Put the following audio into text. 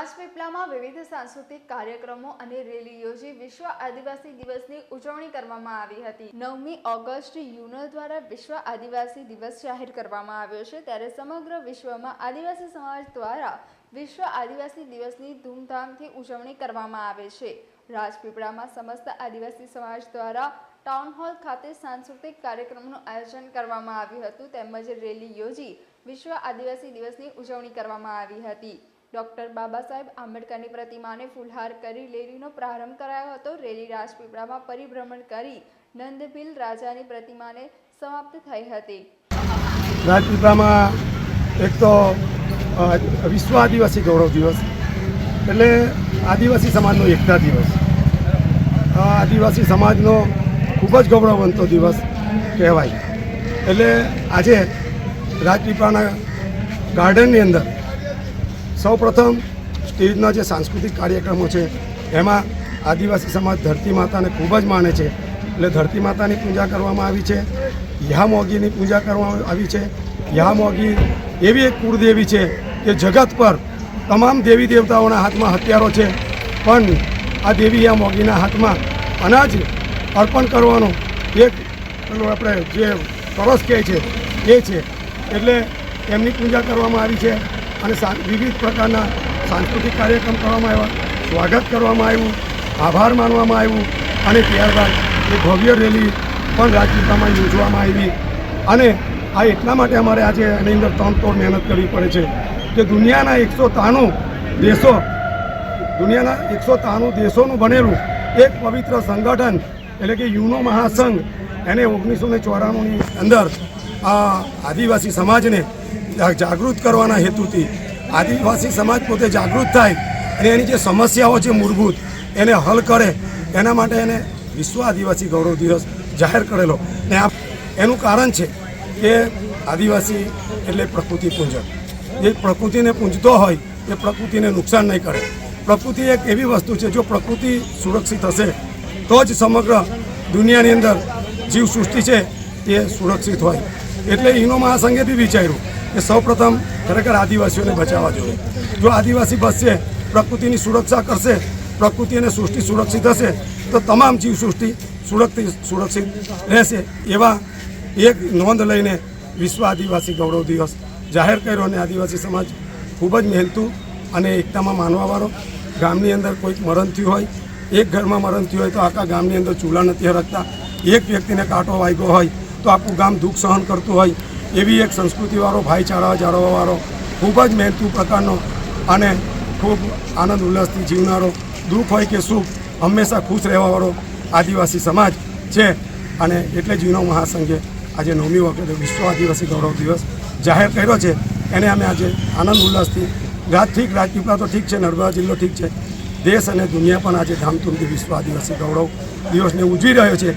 રાજપીપળામાં વિવિધ સાંસ્કૃતિક કાર્યક્રમો અને રેલી યોજી વિશ્વ આદિવાસી દિવસની ઉજવણી કરવામાં આવી હતી. નવમી ઓગસ્ટ યુનો દ્વારા વિશ્વ આદિવાસી દિવસ જાહેર કરવામાં આવ્યો છે. ત્યારે સમગ્ર વિશ્વમાં આદિવાસી સમાજ દ્વારા વિશ્વ આદિવાસી દિવસની ધૂમધામથી ઉજવણી કરવામાં આવે છે. રાજપીપળામાં સમસ્ત આદિવાસી સમાજ દ્વારા ટાઉન હોલ ખાતે સાંસ્કૃતિક કાર્યક્રમનું આયોજન કરવામાં આવ્યું હતું. તેમજ રેલી યોજી વિશ્વ આદિવાસી દિવસની ઉજવણી કરવામાં આવી હતી. ડોક્ટર બાબા સાહેબ આંબેડકરની પ્રતિમાને ફૂલહાર કરી રેલીનો પ્રારંભ કરાયો હતો. રેલી રાજપીપળામાં પરિભ્રમણ કરી નંદભીલ રાજાની પ્રતિમાને સમાપ્ત થઈ હતી. રાજપીપળામાં એક તો વિશ્વ આદિવાસી ગૌરવ દિવસ, એટલે આદિવાસી સમાજનો એકતા દિવસ. આદિવાસી સમાજનો ખૂબ જ ગૌરવવંતો દિવસ કહેવાય. એટલે આજે રાજપીપળાના ગાર્ડનની અંદર સૌપ્રથમ સ્ટેજના જે સાંસ્કૃતિક કાર્યક્રમો છે, એમાં આદિવાસી સમાજ ધરતી માતાને ખૂબ જ માને છે. એટલે ધરતી માતાની પૂજા કરવામાં આવી છે યામોગીની પૂજા કરવામાં આવી છે યામોગી એવી એક કુળદેવી છે કે જગત પર તમામ દેવી દેવતાઓના હાથમાં હથિયારો છે, પણ આ દેવી યામોગીના હાથમાં અનાજ અર્પણ કરવાનો એક આપણે જે સરસ કહે છે, એ છે. એટલે એમની પૂજા કરવામાં આવી છે. અને વિવિધ પ્રકારના સાંસ્કૃતિક કાર્યક્રમ કરવામાં આવ્યા. સ્વાગત કરવામાં આવ્યું. આભાર માનવામાં આવ્યું. અને ત્યારબાદ એ ભવ્ય રેલી પણ રાજપીપળામાં યોજવામાં આવી. અને આ એટલા માટે અમારે આજે એની અંદર ત્રણ તોડ મહેનત કરવી પડે છે કે દુનિયાના એકસો ત્રાણું દેશો, દુનિયાના એકસો ત્રાણું દેશોનું બનેલું એક પવિત્ર સંગઠન, એટલે કે યુનો મહાસંઘ, એને ઓગણીસો ને ચોરાણુંની અંદર આ આદિવાસી સમાજને જાગૃત કરવાના હેતુથી આદિવાસી સમાજ પોતે જાગૃત થાય અને એની જે સમસ્યાઓ છે મૂળભૂત, એને હલ કરે, એના માટે એને વિશ્વ આદિવાસી ગૌરવ દિવસ જાહેર કરેલો. ને આ એનું કારણ છે કે આદિવાસી એટલે પ્રકૃતિ પૂંજક. જે પ્રકૃતિને પૂંજતો હોય, એ પ્રકૃતિને નુકસાન નહીં કરે. પ્રકૃતિ એક એવી વસ્તુ છે, જો પ્રકૃતિ સુરક્ષિત હશે, તો જ સમગ્ર દુનિયાની અંદર જીવ સૃષ્ટિ છે એ સુરક્ષિત હોય. એટલે ઇનો મહાસંઘે બી વિચાર્યું કે સૌપ્રથમ ખરેખર આદિવાસીઓને બચાવવા જોઈએ. જો આદિવાસી બચશે, પ્રકૃતિની સુરક્ષા કરશે, પ્રકૃતિ અને સૃષ્ટિ સુરક્ષિત હશે, તો તમામ જીવ સૃષ્ટિ સુરક્ષિત સુરક્ષિત રહેશે એવા એક નોંધ લઈને વિશ્વ આદિવાસી ગૌરવ દિવસ જાહેર કર્યો અને આદિવાસી સમાજ ખૂબ જ મહેનતુ અને એકતામાં માનવાવાળો. ગામની અંદર કોઈક મરણ થયું હોય, એક ઘરમાં મરણ થયું હોય, તો આખા ગામની અંદર ચૂલા નથી હરકતા એક વ્યક્તિને કાંટો વાગ્યો હોય તો આખું ગામ દુઃખ સહન કરતું હોય એવી એક સંસ્કૃતિવાળો ભાઈચારા જાળવવાવાળો ખૂબ જ મહેનતુ પ્રકારનો અને ખૂબ આનંદ ઉલ્લાસથી જીવનારો દુઃખ હોય કે સુખ હંમેશા ખુશ રહેવાવાળો આદિવાસી સમાજ છે. અને એટલે જ યુનો મહાસંઘે આજે નવમી વખતે વિશ્વ આદિવાસી ગૌરવ દિવસ જાહેર કર્યો છે. એને અમે આજે આનંદ ઉલ્લાસથી રાજ ઠીક રાજપીપળા તો ઠીક છે, નર્મદા જિલ્લો ઠીક છે. દેશ અને દુનિયા પણ આજે ધામધૂમથી વિશ્વ આદિવાસી ગૌરવ દિવસને ઉજવી રહ્યો છે.